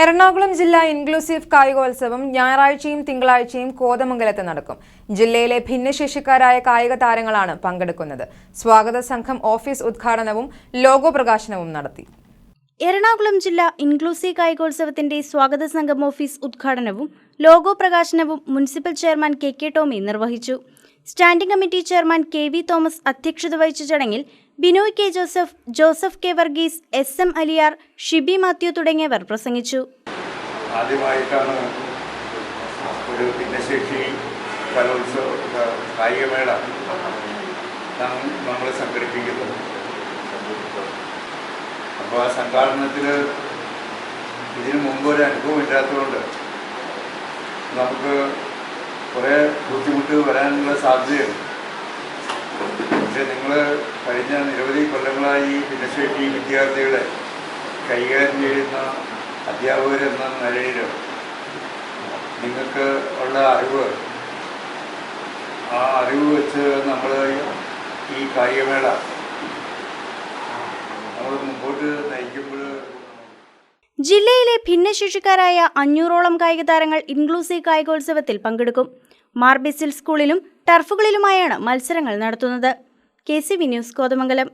എറണാകുളം ജില്ലാ ഇൻക്ലൂസീവ് കായികോത്സവം ഞായറാഴ്ചയും തിങ്കളാഴ്ചയും കോതമംഗലത്ത് നടക്കും. ജില്ലയിലെ ഭിന്നശേഷിക്കാരായ കായിക താരങ്ങളാണ് പങ്കെടുക്കുന്നത്. സ്വാഗത സംഘം ഓഫീസ് ഉദ്ഘാടനവും ലോഗോ പ്രകാശനവും നടത്തി. എറണാകുളം ജില്ലാ ഇൻക്ലൂസീവ് കായികോത്സവത്തിന്റെ സ്വാഗത സംഘം ഓഫീസ് ഉദ്ഘാടനവും ലോഗോ പ്രകാശനവും municipal chairman K K Tomy നിർവഹിച്ചു. Standing committee chairman K V Thomas അധ്യക്ഷത വഹിച്ച ചടങ്ങിൽ Binoy K Joseph Joseph K Varghese S M Aliyar Shibi Mathew തുടങ്ങിയവർ പ്രസംഗിച്ചു. ആദ്യമായിട്ടാണ് ഒരു ഭിന്നശേഷി കലോത്സവ കായികമേള നമ്മൾ സംഘടിപ്പിക്കുന്നത്. അപ്പോൾ ആ സംഘാടനത്തിൽ ഇതിനു മുമ്പ് ഒരു അനുഭവം ഇല്ലാത്തതുകൊണ്ട് നമുക്ക് കുറേ ബുദ്ധിമുട്ട് വരാനുള്ള സാധ്യതയുണ്ട്. പക്ഷേ നിങ്ങൾ കഴിഞ്ഞ നിരവധി കൊല്ലങ്ങളായി ഭിന്നശേഷി വിദ്യാർത്ഥികളെ കൈകാര്യം ചെയ്യുന്ന അധ്യാപകരെന്ന നിലയിൽ നിങ്ങൾക്ക് ഉള്ള അറിവ് ആ അറിവ് വെച്ച് നമ്മൾ ഈ കായികമേള നമ്മൾ മുമ്പോട്ട് നയിക്കുമ്പോൾ ജില്ലയിലെ ഭിന്നശേഷിക്കാരായ അഞ്ഞൂറോളം കായിക താരങ്ങൾ ഇൻക്ലൂസീവ് കായികോത്സവത്തിൽ പങ്കെടുക്കും. മാർബിസിൽ സ്കൂളിലും ടർഫുകളിലുമായാണ് മത്സരങ്ങൾ നടത്തുന്നത്. K C V news Kothamangalam.